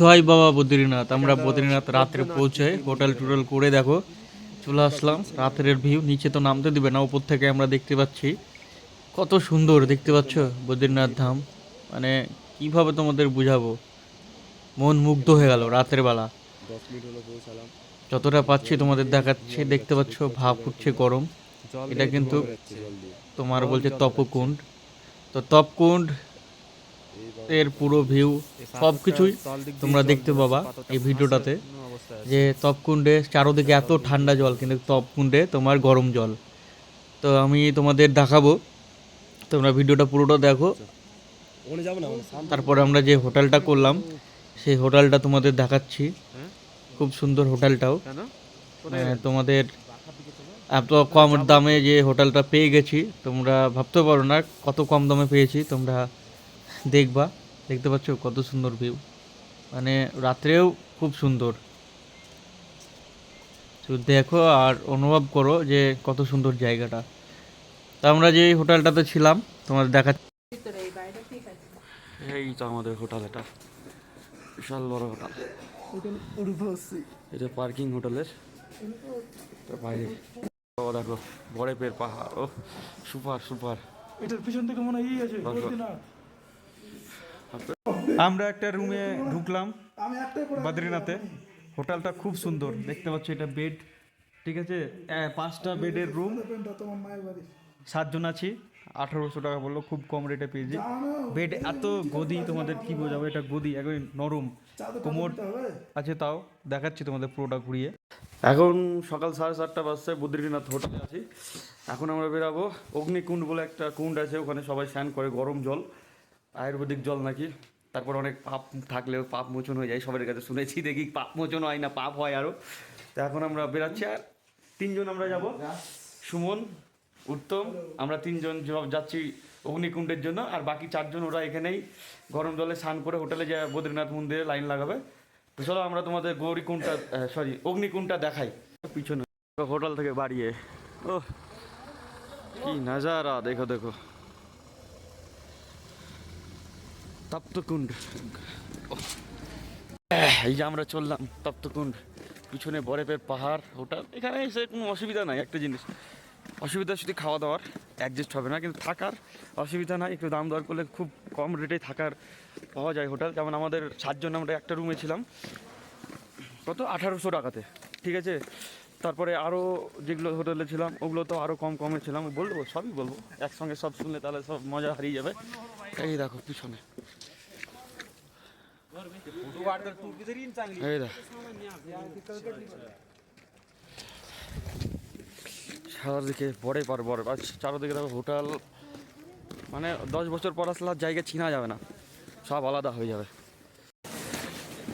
জয় বাবা বদ্রীনাথ। আমরা বদ্রীনাথ রাত্রে পৌঁছে হোটেল টোটেল করে দেখো চলে আসলাম। রাতের ভিউ নিচে তো নামতে দিবে না উপর থেকে আমরা দেখতে পাচ্ছি। কত সুন্দর দেখতে পাচ্ছ? বদ্রীনাথ ধাম। মানে কীভাবে তোমাদের বুঝাবো? মন মুগ্ধ হয়ে গেল রাতের বেলা। যতটা পাচ্ছি তোমাদের দেখাচ্ছে দেখতে পাচ্ছ ভাব উঠছে গরম। এটা কিন্তু তোমার বলছে তপকুণ্ড। তো তপকুণ্ড এর পুরো ভিউ সব কিছুই তোমরা দেখতে পাবা এই ভিডিওটাতে, যে তপকুণ্ডে চারোদিকে এত ঠান্ডা জল, কিন্তু তপকুণ্ডে তোমার গরম জল। তো আমি তোমাদের দেখাবো, তোমরা ভিডিওটা পুরোটা দেখো। তারপরে আমরা যে হোটেলটা করলাম, সেই হোটেলটা তোমাদের দেখাচ্ছি। খুব সুন্দর হোটেলটাও। তোমাদের এত কম দামে যে হোটেলটা পেয়ে গেছি, তোমরা ভাবতে পারো না কত কম দামে পেয়েছি, তোমরা দেখবা। দেখতে পাচ্ছ কত সুন্দর ভিউ মানে রাত্রেও খুব সুন্দর। তো দেখো আর অনুভব করো যে কত সুন্দর জায়গাটা। তা আমরা যে হোটেলটাতে ছিলাম তোমাদের দেখা এই তো আমাদের হোটেল এটা। বিশাল বড় হোটেল। এটা পার্কিং হোটেলের। বাইরে। দেখো বরফের পাহাড় ও সুপার সুপার। এটার পিছন থেকে মনে হয় আছে। আমরা একটা রুমে ঢুকলাম, বদ্রীনাথে। হোটেলটা খুব সুন্দর, দেখতে পাচ্ছ এটা বেড ঠিক আছে? পাঁচটা বেডের রুম সাতজন আছি, আঠারোশো টাকা বলল, খুব কম রেটে পেয়েছি। বেড এত গদি, তোমাদের কি বোঝাবো? এটা গদি একদম নরম। কোমর আছে তাও, দেখাচ্ছি তোমাদের পুরোটা ঘুরিয়ে। এখন সকাল সাড়ে সাতটা বাজছে, বদ্রীনাথ হোটেলে আছি। এখন আমরা বেরাবো। অগ্নিকুণ্ড বলে একটা কুণ্ড আছে, ওখানে সবাই স্নান করে, গরম জল। আয়ুর্বেদিক জল নাকি? তারপর অনেক পাপ থাকলেও পাপ মোচন হয়ে যায় সবার কাছে শুনেছি দেখি পাপ মোচন হয় না, পাপ হয় আরও তো এখন আমরা বেরাচ্ছি, আর তিনজন আমরা যাব। সুমন, উত্তম, আমরা তিনজন যাচ্ছি অগ্নিকুণ্ডের জন্য, আর বাকি চারজন ওরা এখানেই গরম জলে স্নান করে হোটেলে যে বদ্রীনাথ মন্দিরে লাইন লাগাবে। তো চলো আমরা তোমাদের গৌরীকুণ্ডটা সরি অগ্নিকুণ্ডটা দেখাই। পিছনে হোটেল থেকে বাড়িয়ে। ও কি নাজারা, দেখো দেখো। তপ্তকুণ্ড। এই যে আমরা চললাম তপ্তকুণ্ড। পিছনে বরফের পাহাড়, হোটেল। এখানে এসে কোনো অসুবিধা নাই, একটা জিনিস। অসুবিধা শুধু খাওয়া দাওয়ার অ্যাডজাস্ট হবে না। কিন্তু থাকার অসুবিধা নাই, একটু দাম দর করলে খুব কম রেটে থাকার পাওয়া যায় হোটেল। যেমন আমাদের সাতজন, আমরা একটা রুমে ছিলাম। কত? আঠারোশো টাকাতে, ঠিক আছে? তারপরে আরও যেগুলো হোটেলে ছিলাম, ওগুলো তো আরও কম কমে ছিলাম। বলব? সবই বলব। একসঙ্গে সব শুনলে তাহলে সব মজা হারিয়ে যাবে। এই দেখো, পিছনে। চারদিকে বড়ে পার বড় চারদিকে দেখো হোটেল মানে দশ বছর পর আসলে জায়গা চিনা যাবে না। সব আলাদা হয়ে যাবে।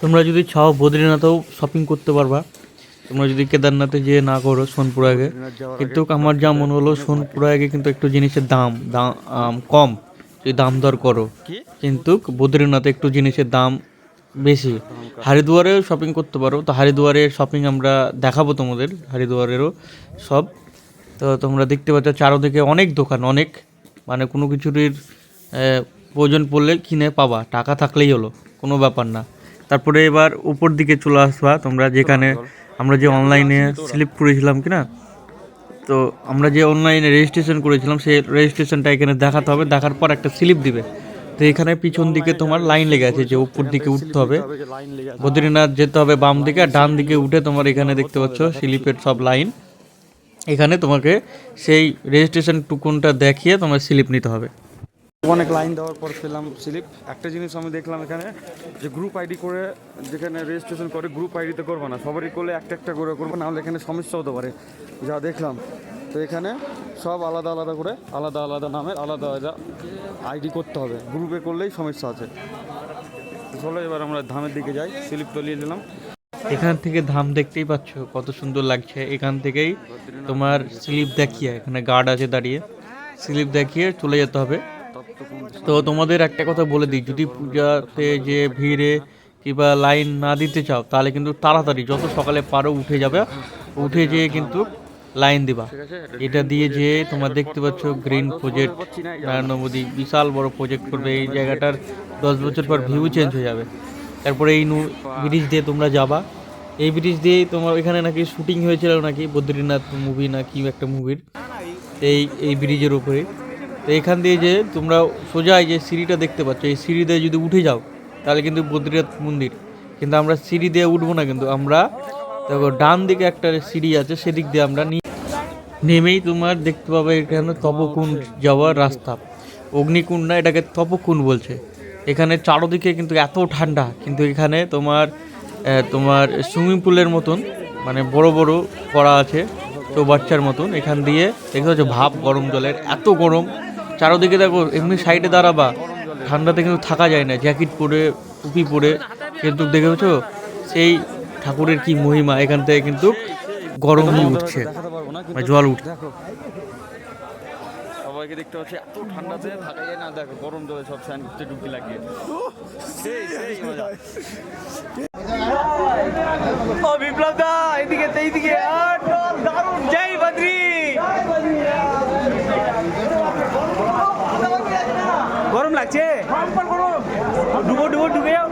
তোমরা যদি চাও বদ্রীনাথেও শপিং করতে পারবা। তোমরা যদি কেদারনাথে যেয়ে না করো সোনপুর আগে কিন্তু আমার যা মনে হলো সোনপুর আগে। কিন্তু একটু জিনিসের দাম দাম কম। যদি দাম দর করো। কিন্তু বদ্রীনাথে একটু জিনিসের দাম বেশি। হরিদ্বারেও শপিং করতে পারো। তো হরিদ্বারের শপিং আমরা দেখাবো তোমাদের। হরিদ্বারেরও সব। তো তোমরা দেখতে পাচ্ছ চারোদিকে অনেক দোকান, অনেক। মানে কোনো কিছুর প্রয়োজন পড়লে কিনে পাবা। টাকা থাকলেই হলো, কোনো ব্যাপার না। তারপরে এবার উপর দিকে চলে আসবা তোমরা যেখানে আমরা যে অনলাইনে স্লিপ করেছিলাম কি না তো আমরা যে অনলাইনে রেজিস্ট্রেশন করেছিলাম, সেই রেজিস্ট্রেশনটা এখানে দেখাতে হবে। দেখার পর একটা স্লিপ দিবে। তো এখানে পিছন দিকে তোমার লাইন লেগে আছে, যে উপর দিকে উঠতে হবে। বদ্রীনাথ যেতে হবে বাম দিকে, আর ডান দিকে উঠে তোমার এখানে দেখতে পাচ্ছ স্লিপের সব লাইন এখানে তোমাকে সেই রেজিস্ট্রেশন টুকুনটা দেখিয়ে তোমার স্লিপ নিতে হবে। অনেক লাইন দেওয়ার পর পেলাম স্লিপ একটা জিনিস আমি দেখলাম এখানে, যে গ্রুপ আইডি করে যেখানে রেজিস্ট্রেশন করে গ্রুপ আইডিতে করব না। সবারই করলে একটা একটা করে করব, নাহলে এখানে সমস্যা হতে পারে। যা দেখলাম। তো এখানে সব আলাদা আলাদা করে, আলাদা আলাদা নামের আলাদা আলাদা আইডি করতে হবে। গ্রুপে করলেই সমস্যা আছে। চলো এবার আমরা ধামের দিকে যাই স্লিপ তো দিলাম এখান থেকে ধাম দেখতেই পাচ্ছ, কত সুন্দর লাগছে। এখান থেকেই তোমার স্লিপ দেখিয়ে, এখানে গার্ড আছে দাঁড়িয়ে। স্লিপ দেখিয়ে চলে যেতে হবে। তো তোমাদের একটা কথা বলে দিই, যদি পূজাতে যে ভিড়ে কিংবা লাইন না দিতে চাও, তাহলে কিন্তু তাড়াতাড়ি, যত সকালে পারো উঠে যাবে। উঠে যেয়ে কিন্তু লাইন দিবা। এটা দিয়ে যে তোমার দেখতে পাচ্ছ গ্রিন প্রজেক্ট নরেন্দ্র মোদী বিশাল বড় প্রজেক্ট করবে। এই জায়গাটার দশ বছর পর ভিউ চেঞ্জ হয়ে যাবে। তারপরে এই ব্রিজ দিয়ে তোমরা যাবা। এই ব্রিজ দিয়েই তোমার এখানে নাকি শুটিং হয়েছিল নাকি? বদ্রীনাথ মুভি না কি একটা মুভির এই এই ব্রিজের উপরে। তো এখান দিয়ে যে তোমরা সোজা যে সিঁড়িটা দেখতে পাচ্ছ এই সিঁড়ি দিয়ে যদি উঠে যাও তাহলে কিন্তু বদ্রীনাথ মন্দির। কিন্তু আমরা সিঁড়ি দিয়ে উঠবো না কিন্তু আমরা দেখো ডান দিকে একটা সিঁড়ি আছে সেদিক দিয়ে আমরা নি- নেমেই তোমার দেখতে পাবে এখানে তপকুণ্ড যাওয়ার রাস্তা। অগ্নিকুণ্ড না এটাকে তপকুণ্ড বলছে। এখানে চারোদিকে কিন্তু এত ঠান্ডা, কিন্তু এখানে তোমার তোমার সুইমিং পুলের মতন মানে বড় বড় করা আছে, তো বাচ্চার মতন। এখান দিয়ে দেখতে পাচ্ছ ভাব, গরম জলের, এত গরম। চারোদিকে দেখো, এমনি সাইডে দাঁড়াবা, ঠান্ডাতে কিন্তু থাকা যায় না, জ্যাকেট পরে, টুপি পরে। কিন্তু দেখে পাচ্ছ, সেই ঠাকুরের কি মহিমা, এখান থেকে কিন্তু গরমই উঠছে। না জল দেখো। সবাইকে দেখতে পাচ্ছি এত ঠান্ডাতে থাকা যায় না দেখো গরম জলে সব ডুবকি লাগিয়ে। ও বিপ্লব দা এদিকে এইদিকে। দারুণ। জয় বদ্রি। গরম লাগছে? ডুবো ডুবো ডুবে যাও।